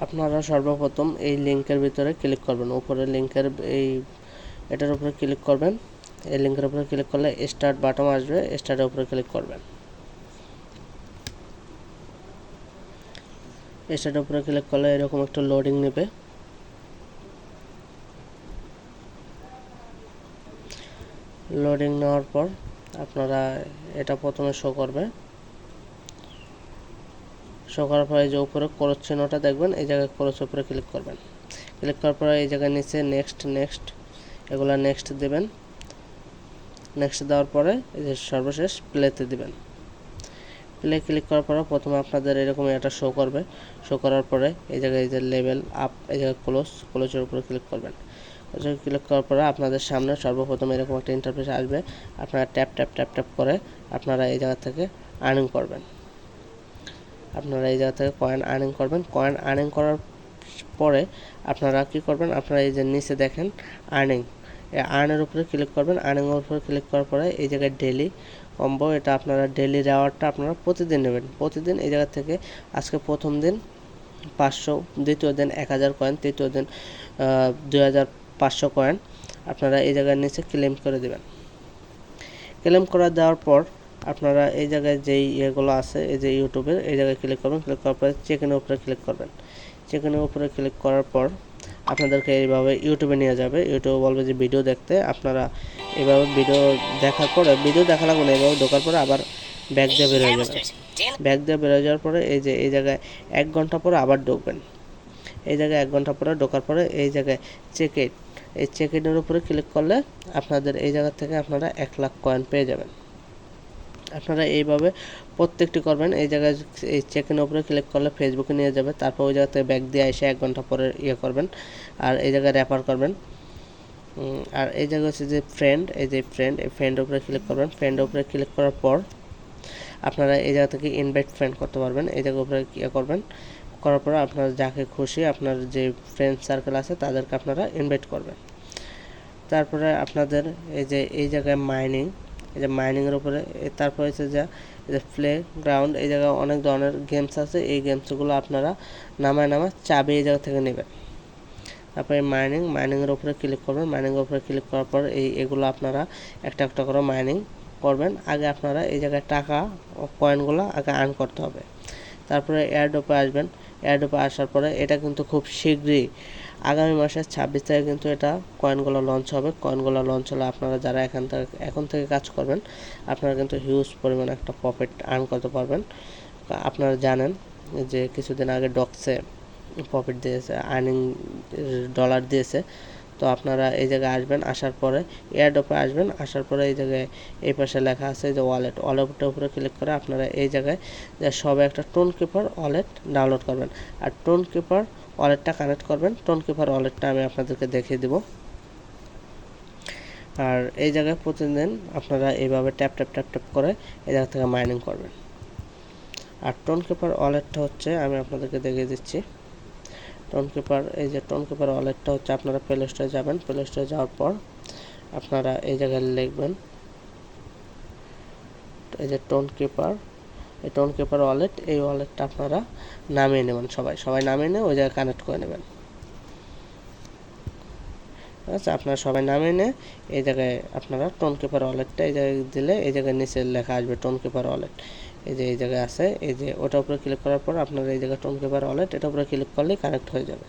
আপনারা সর্বপ্রথম এই লিঙ্কের ভিতরে ক্লিক করবেন। উপরে লিঙ্কের এই এটার উপরে ক্লিক করবেন। এই লিঙ্কের উপরে ক্লিক করলে স্টার্ট বাটন আসবে। স্টার্টের উপরে ক্লিক করবেন। স্টার্টের উপরে ক্লিক করলে এরকম একটা লোডিং নেবে। লোডিং নেওয়ার পর আপনারা এটা প্রথমে শো করবে। শো করার পরে যে উপরে ক্রস চিহ্নটা দেখবেন, এই জায়গায় ক্রস উপরে ক্লিক করবেন। ক্লিক করার পরে এই জায়গায় নিচে নেক্সট নেক্সট এগুলা নেক্সট দেবেন। নেক্সট দেওয়ার পরে এই যে সর্বশেষ প্লেতে দিবেন। প্লে ক্লিক করার পরে প্রথমে আপনাদের এরকম এটা শো করবে। শো করার পরে এই জায়গায় এই যে লেভেল আপ এই জায়গায় ক্লোজ ক্লোজের উপরে ক্লিক করবেন। ক্লিক করার পরে আপনাদের সামনে সর্বপ্রথম এরকম একটা ইন্টারফেস আসবে। আপনারা ট্যাপ ট্যাপ ট্যাপ ট্যাপ করে আপনারা এই জায়গা থেকে আর্নিং করবেন। আপনারা এই জায়গা থেকে কয়েন আর্নিং করবেন। কয়েন আর্নিং করার পরে আপনারা কি করবেন? আপনারা এই যে নিচে দেখেন আর্নিং আর্নের উপরে ক্লিক করবেন। আর্নিংয়ের উপরে ক্লিক করার পরে এই জায়গায় ডেলি কম্বো এটা আপনারা ডেলি রেওয়ার্ডটা আপনারা প্রতিদিন নেবেন। প্রতিদিন এই জায়গা থেকে আজকে প্রথম দিন পাঁচশো, দ্বিতীয় দিন এক হাজার কয়েন তৃতীয় দিন দুই হাজার পাঁচশো কয়েন আপনারা এই জায়গার নিচে ক্লেম করে দেবেন। ক্লেম করে দেওয়ার পর আপনারা এই জায়গায় যেই ইয়েগুলো আছে, এই যে ইউটিউবের এই জায়গায় ক্লিক করবেন ক্লিক করার পরে চেকেনের উপরে ক্লিক করবেন। চেকেনের উপরে ক্লিক করার পর আপনাদেরকে এইভাবে ইউটিউবে নিয়ে যাবে। ইউটিউবে বলবে যে, ভিডিও দেখতে। আপনারা এইভাবে ভিডিও দেখার পরে, ভিডিও দেখা লাগবে না, এইভাবে ঢোকার পরে আবার ব্যাক দিয়ে বের হয়ে যাবে ব্যাক দিয়ে বের হয়ে যাওয়ার পরে এই যে, এই জায়গায় এক ঘণ্টা পরে আবার ঢুকবেন। এই জায়গায় এক ঘণ্টা পরে ঢোকার পরে এই জায়গায় চেকেট এই চেক ইনের উপরে ক্লিক করলে আপনাদের এই জায়গা থেকে আপনারা এক লাখ কয়েন পেয়ে যাবেন। আপনারা এইভাবে প্রত্যেকটি করবেন। এই জায়গায় এই চেকের উপরে ক্লিক করলে ফেসবুকে নিয়ে যাবে। তারপর ওই জায়গা থেকে ব্যাক দিয়ে এসে এক ঘণ্টা পরে ইয়ে করবেন। আর এই জায়গায় রেফার করবেন। আর এই জায়গায় হচ্ছে যে ফ্রেন্ড এই যে ফ্রেন্ড এই ফ্রেন্ডের উপরে ক্লিক করবেন। ফ্রেন্ডের উপরে ক্লিক করার পর আপনারা এই জায়গা থেকে ইনভাইট ফ্রেন্ড করতে পারবেন। এই জায়গার উপরে ইয়ে করবেন। করার পর আপনার যাকে খুশি আপনার যে ফ্রেন্ড সার্কেল আছে তাদেরকে আপনারা ইনভাইট করবেন। তারপরে আপনাদের এই যে, এই জায়গায় মাইনিং এই যে মাইনিংয়ের উপরে তারপরে হচ্ছে যে, এই যে প্লে গ্রাউন্ড এই জায়গায় অনেক ধরনের গেমস আছে, এই গেমসগুলো আপনারা নামায় নামায় চাবি এই জায়গা থেকে নেবেন। তারপরে মাইনিং মাইনিংয়ের উপরে ক্লিক করবেন মাইনিংয়ের উপরে ক্লিক করার পর এই, এগুলো আপনারা একটা একটা করে মাইনিং করবেন। আগে আপনারা এই জায়গায় টাকা কয়েনগুলো আগে আর্ন করতে হবে। তারপরে এয়ারডোপে আসবেন। এয়ারডোপে আসার পরে, এটা কিন্তু খুব শীঘ্রই। আগামী মাসের ছাব্বিশ তারিখে কিন্তু এটা কয়েনগুলো লঞ্চ হবে। কয়েনগুলো লঞ্চ হলে আপনারা যারা এখান থেকে, এখন থেকে কাজ করবেন, আপনারা কিন্তু হিউজ পরিমাণ একটা প্রফিট আর্ন করতে পারবেন। আপনারা জানেন যে কিছুদিন আগে ডক্সে প্রফিট দিয়েছে আর্নিং ডলার দিয়েছে। তো আপনারা এই জায়গায় আসবেন, আসার পরে এয়ারডপে আসবেন, আসার পরে এই জায়গায় এই পাশে লেখা আছে যে ওয়ালেট ওয়ালেটের উপরে ক্লিক করে আপনারা এই জায়গায় যে সবে একটা টোন কিপার ওয়ালেট ডাউনলোড করবেন। আর টোন কিপার ওয়ালেটটা কানেক্ট করবেন টোন কিপার ওয়ালেটটা আমি আপনাদেরকে দেখিয়ে দেব। আর এই জায়গায় প্রতিদিন আপনারা এইভাবে ট্যাপ ট্যাপ ট্যাপ ট্যাপ করে এই জায়গা থেকে মাইনিং করবেন। আর টোন কিপার ওয়ালেটটা হচ্ছে, আমি আপনাদেরকে দেখিয়ে দিচ্ছি। টোন কিপার এই যে টোন কিপার ওয়ালেটটা হচ্ছে আপনারা প্লে স্টোরে যাবেন। প্লে স্টোরে যাওয়ার পর আপনারা এই জায়গায় লিখবেন, এই যে টোন কিপার এই টোন কিপার ওয়ালেট এই ওয়ালেটটা আপনারা নামিয়ে নেবেন সবাই। সবাই নামিয়ে নিয়ে ওই জায়গায় কানেক্ট করে নেবেন। আচ্ছা আপনারা সবাই নামিয়ে নিয়ে এই জায়গায় আপনারা টোন কিপার ওয়ালেটটা এই জায়গায় দিলে এই জায়গায় নিচে লেখা আসবে টোন কিপার ওয়ালেট এই যে এই জায়গায় আছে, এই যে ওটার উপরে ক্লিক করার পর আপনার এই জায়গায় টোন পেপার ওয়ালেট এটার উপরে ক্লিক করলেই কানেক্ট হয়ে যাবে।